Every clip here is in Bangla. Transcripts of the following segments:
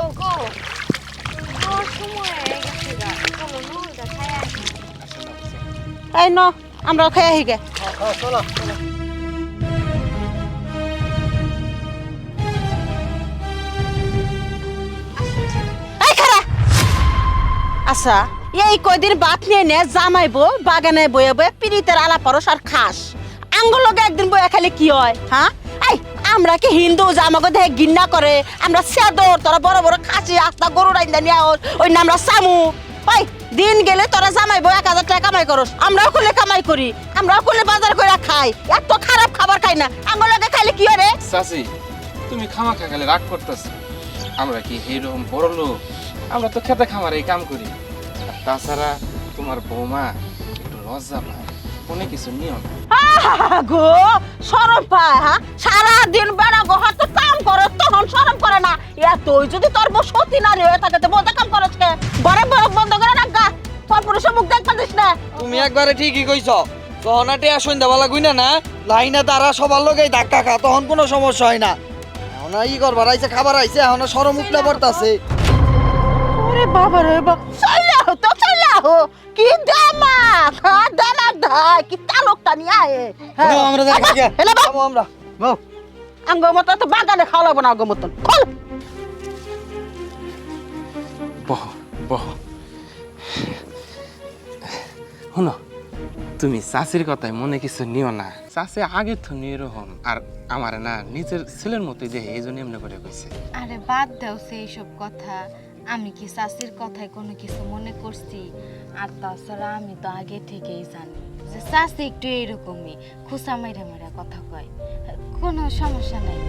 ও গো খাওয়ার সময় হয়ে গেছে গা। চলো নুরুলটা খাই আসি। এই ন আমরা খেয়ে আহি গে। চলো এই খারা! আচ্ছা এই কয়দিন বাত নিয়ে নে জামাইবো বাগানে বয়ে বয়ে পিড়িতের আলা পরস আর খাস। আঙ্গুল লগে একদিন বয়ে খালি কি হয় হ্যাঁ? এই আমরা কি হিন্দু যে আমাকে দেখে ঘৃণা করে? আমরা সেদর তোরা বড় বড় খাসি আস্তা গরু রাইন্দা নিয়ে ওই নাম আমরা সামু। ওই, দিন গেলে তোরা জামাইবো এক হাজার টাকা কামাই করস। আমরাও করলে কামাই করি, আমরাও করলে বাজার করে খাই। এত খারাপ খাবার খাই না। আঙ্গুল লগে খাইলে কি রে চাচি তুমি খামা খাকালে রাগ করতেছ। আমরা কি এইরকম বড় লোক? আমরা তো খেতে খামারে কাম করি। তাছাড়া তোমার বৌমা একটু লজ্জা পায়। অনেক কিছু নিয়ম? গো সরম পায় হ্যাঁ? সারাদিন বেড়া গো হাতে কাম করে তখন সরম করে না। এতই যদি তোর বউ সতী নারী হয়ে থাকে তো বলতে কাম করছ কে? ঘরে বরফ বন্ধ করে রাখ গা। তোর পুরুষের মুখ দেখতে দিস না। তুমি একবারে ঠিকই কইছ। গহনাটে গুইনা না? লাইনে তারা সবার ধাক্কা খা তখন কোনো সমস্যা হয় না। এখন ই করবার আইছে খাবার আইছে এখন সরম উঠলে পড়তাছে। ওরে বাবা রে বাবা কি ধাই কি তালুকটা নিয়ে আয়ে। হ্যাঁ। আমরা খাইগে। হেলে আমরা। বাও আঙ্গ মতো তো বাগানে খাওয়া লাগবো না আঙ্গ মতন। খোল বহ বহ। শোনো তুমি চাষির কথায় মনে কিছু নিও না। চাষি আগে তো এরকম আর আমার না নিজের ছেলের মতোই দেখে এই জন্য এমনি করে কইছে। আরে বাদ দাও সেই সব কথা। আমি কি শাশির কথায় কোনো কিছু মনে করছি? আর তাছাড়া আমি তো আগে থেকেই জানি যে শাশি একটু এইরকমই খুসা মেরে মেরে কথা কয়। কোনো সমস্যা নাই।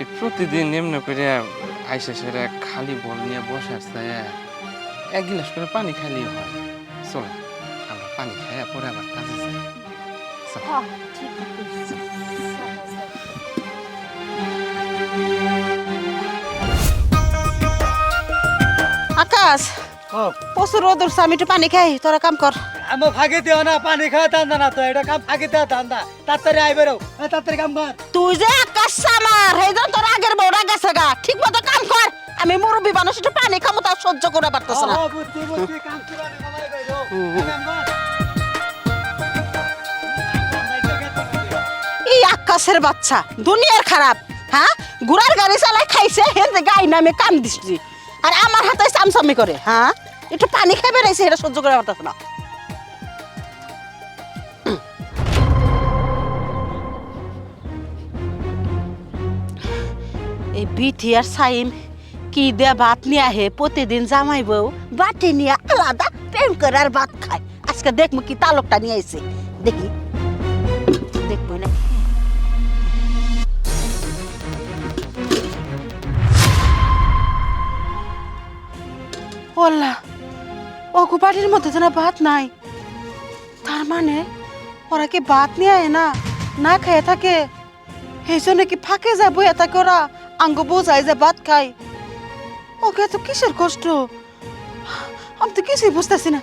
এই প্রতিদিন নিম্ন করে আইসা সেরে খালি বল নিয়ে বসে আসছে এক গিলাস করে পানি খালি হয়। চলো আমরা পানি খাই পরে আবার কাজে যাই। হ্যাঁ ঠিক আছে। আকাশ প্রচুর রোদ উঠছে আমি একটু পানি খাই তোরা কাম কর। আমি ফাঁকে দিও না পানি খাওয়া টান্দা না তো এটা কাম ফাঁকে দেওয়া টান্দা তাড়াতাড়ি আইবে রো তাড়াতাড়ি কাম কর। তুই যে আকাশ আমার সেই জন্য তোর আগের বউরা গেছে গা ঠিক মতো কাম কর। আমি মুরব্বী মানুষ, একটু পানি খামো সহ্য করে পারতেছ না। এই আকাশের বাচ্চা, দুনিয়ার খারাপ হ্যাঁ? গুড়ার গাড়ি চালাই খাইছে হেন যে গাই নামে কাম দিচ্ছি আর আমার হাতে চামচামি করে হ্যাঁ? একটু পানি খাই বেড়াইছে এটা সহ্য করে পারতেছ না। এই বিটি আর সাইম কি দেয়া ভাত নিয়ে আহে প্রতিদিন জামাই বউ বাটি নিয়ে আলাদা প্রেম করে আর ভাত খায় আজকে দেখব কি তালকটা নিয়ে আইছে দেখি দেখব না ওল্লা ওগো বাড়ির মধ্যে যেন ভাত নাই তার মানে ওরা কি ভাত নিয়ে আয় না না খেয়ে থাকে এই জন্য কি ফাঁকে যায় বইয়া থাকে ওরা আঙ্গ বোঝায় যে ভাত খায় ওকে এত কিসের কষ্ট? আমি তো কিছুই বুঝতেছি না।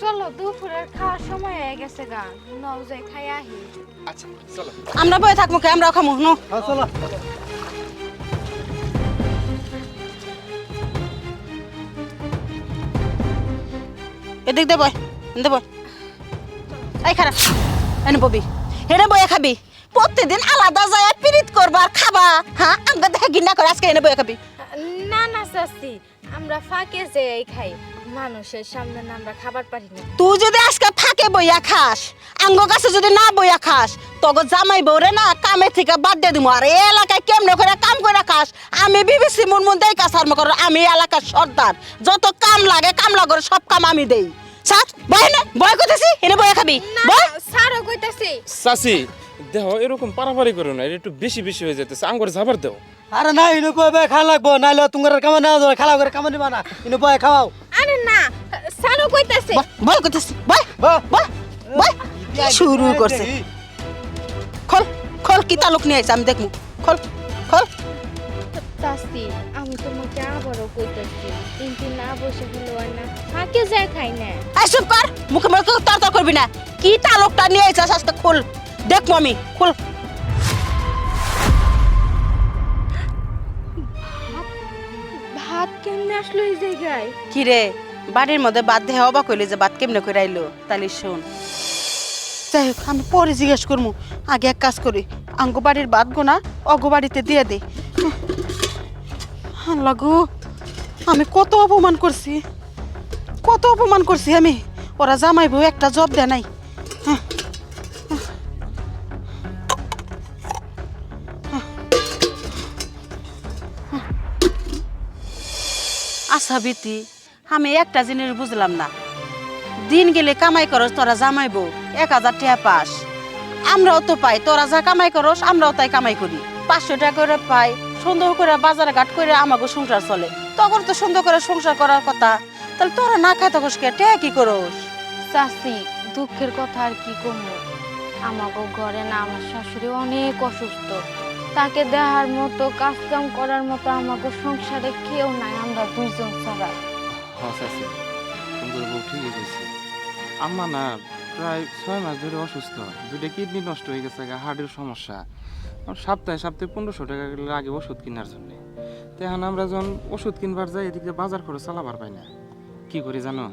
চলো দুপুরের খাওয়ার সময় হয়ে গেছে গা। নও যাই খাই আহি। আচ্ছা চলো। আমরা বয়ে থাকব কে? আমরা খামো নো হ্যাঁ চলো। এদিক দে বয় দে বয়। এই খারাপ। এনে ববি। হেনে বয়ে খাবি। প্রতিদিন আলাদা যায় পিরিত করবা আর খাবা। হ্যাঁ আমরা দেখে গিন্না করে আজকে এনে বয়ে খাবি। না না শাশি আমরা ফাঁকে যেই খাই। মানুষের সামনে আমরা খাবার পারি না। তুই যদি আজকে ফাঁকে বইয়া খাস আঙ্গ কাছে যদি না বইয়া খাস তখন জামাই বউরে না কামে থেকে বাদ দিয়ে দিব আর এই এলাকায় কেমনে করে কাম করে খাস? আমি বিবিসি মুন মুন দেই কাজ আরম্ভ করো আমি এলাকার সর্দার। যত কাম লাগে কাম লাগে সব কাম আমি দেই। সাত বয় না বয় করতেছি এনে বয়ে খাবি। বয়। সারও কইতাছি। চাষি দেহ এরকম পারাপারি করো না এটা একটু বেশি বেশি হয়ে যেতেছে আঙ্গুর যাবার দেও। আরে না ইনু কবে খা লাগবো নাইলে তোমার কামা না যাবে খালা করে কামা নিবা না। ইনু বয় খাওয়াও। আরে না সারও কইতাছি। বয়- বয় করতেছি বয় বয়। বয় শুরু করছে। কি তালুক নিয়ে আইছে আমি দেখমু। খোল খোল। আমি তোমাকে আবারও কইতেছি না বসে হলো আর না ফাঁকে যায় খাই না। মুখে মুখে করবি না। কি তালুকটা নিয়ে আইছিস আজকে? খোল দেখমু আমি খোল। ভাত কেমনে আসলো এই জায়গায়? কি রে বাড়ির মধ্যে বাদ দেহে অবাক হইলে যে বাদ কেমনে করে আইলো। তাহলে শোন। যাই হোক আমি পরে জিজ্ঞেস করব আগে এক কাজ করি আঙ্গো বাড়ির বাদ গোনা অগো বাড়িতে দিয়ে দে। লাগু আমি কত অপমান করছি, কত অপমান করছি আমি। ওরা জামাই বউ একটা জব দেয় নাই। আচ্ছা বিতি, আমি একটা জিনিস বুঝলাম না। দিন গেলে কামাই করস তোরা জামাইবো এক হাজার টাকা পাস। আমরাও তো পাই, তোরা যা কামাই করস, আমরাও তাই কামাই করি। পাঁচশো টাকা করে পাই। সুন্দর করে বাজার ঘাট করে আমাকে সংসার চলে। তখন তো সুন্দর করে সংসার করার কথা। তাহলে তোরা না খাই তখন কে? টেয়া কি করস? চাষি দুঃখের কথা আর কি কমু আমাকে ঘরে না আমার শাশুড়ি অনেক অসুস্থ। তাকে দেহার মতো কাজ কাম করার মতো আমাকে সংসারে কেউ নাই আমরা দুইজন ছাড়া। হস আছে সুন্দর বউ ঠিকই আম্মা না প্রায় ছয় মাস ধরে অসুস্থ। দুটো কিডনি নষ্ট হয়ে গেছে হার্টের সমস্যা। সপ্তাহে সপ্তাহে পনেরোশো টাকা লাগে ওষুধ কেনার জন্য। তো আমরা যখন ওষুধ কিনবার যাই, এদিকে বাজার করে চালাবার পাই না। কি করি জানো?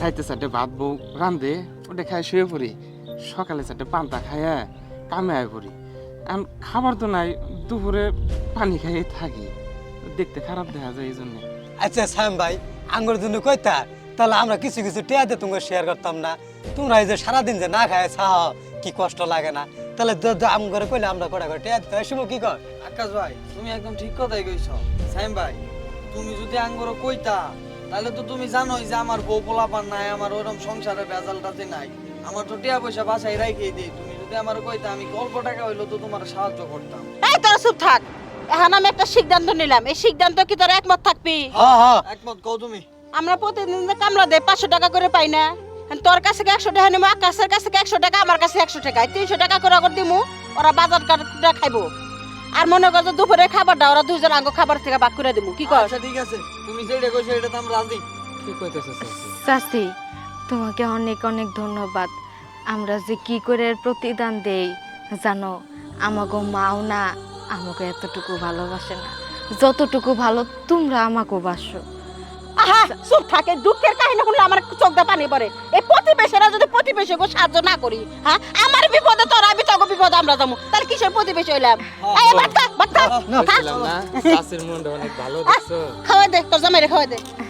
রাইতে চারটে ভাত বউ রান্ধে ওটা খাই শুয়ে পড়ি। সকালে চারটে পান্তা খাইয়া কামে আয় পড়ি। এখন খাবার তো নাই, দুপুরে পানি খাইয়ে থাকি। দেখতে খারাপ দেখা যায় এই জন্যে। আচ্ছা সাম ভাই, আঙ্গুর জন্য কইতা? তাহলে আমরা কিছু কিছু টিয়া দিয়ে তোমাকে শেয়ার করতাম না। তোমরা এই যে সারাদিন যে না খায় চাহ কি কষ্ট লাগে না। তাহলে আম করে কইলে আমরা কটা করে টিয়া দিতে শুভ কি কর? আকাশ ভাই তুমি একদম ঠিক কথাই কইছো। সাইম ভাই তুমি যদি আঙ্গর কইতা তাহলে তো তুমি জানোই যে আমার বউ পোলাপান নাই আমার ওরকম সংসারের ভেজালটাতে নাই। আমার তো টিয়া পয়সা বাসায় রাখিয়ে দিই। তুমি যদি আমার কইতা আমি অল্প টাকা হইল তো তোমার সাহায্য করতাম। এই তোরা চুপ থাক। এখন আমি একটা সিদ্ধান্ত নিলাম। এই সিদ্ধান্ত কি তোরা একমত থাকবি? হ্যাঁ হ্যাঁ। একমত কও তুমি। আমরা প্রতিদিন যে কামলা দেয় পাঁচশো টাকা করে পাই না। তোর কাছে একশো টাকা নেব আকাশের কাছে একশো টাকা? আমার কাছে একশো টাকা। তিনশো টাকা করে করে দিমু ওরা বাজার কাটা খাইবো। আর মনে করছ দুপুরে খাবারটা ওরা দুজন আঙ্গ খাবার থেকে ভাগ করে দিমু। কি কর? আচ্ছা ঠিক আছে। তুমি যেটা কইছো এটা তো আমি রাজি। কি কইতেছে চাচি। তোমাকে অনেক অনেক ধন্যবাদ। আমরা যে কি করে প্রতিদান দেই জানো আমাকে মাও না আমাকে এতটুকু ভালোবাসে না। যতটুকু ভালো তোমরা আমাকে বাসো। আহা চুপ থাকে দুঃখের কাহিনী শুনলে আমার চোখ দিয়ে পানি পড়ে এই প্রতিবেশীরা যদি প্রতিবেশীকে সাহায্য না করি হ্যাঁ আমার বিপদে তোর আমি তোকে বিপদে আমরা যাব তাহলে কিসের প্রতিবেশী হইলাম এই বাচ্চা বাচ্চা বলছিলাম না চাষির মনটা অনেক ভালো দেখছ খাওয়াই দে তোর জামাইরে খাওয়া দে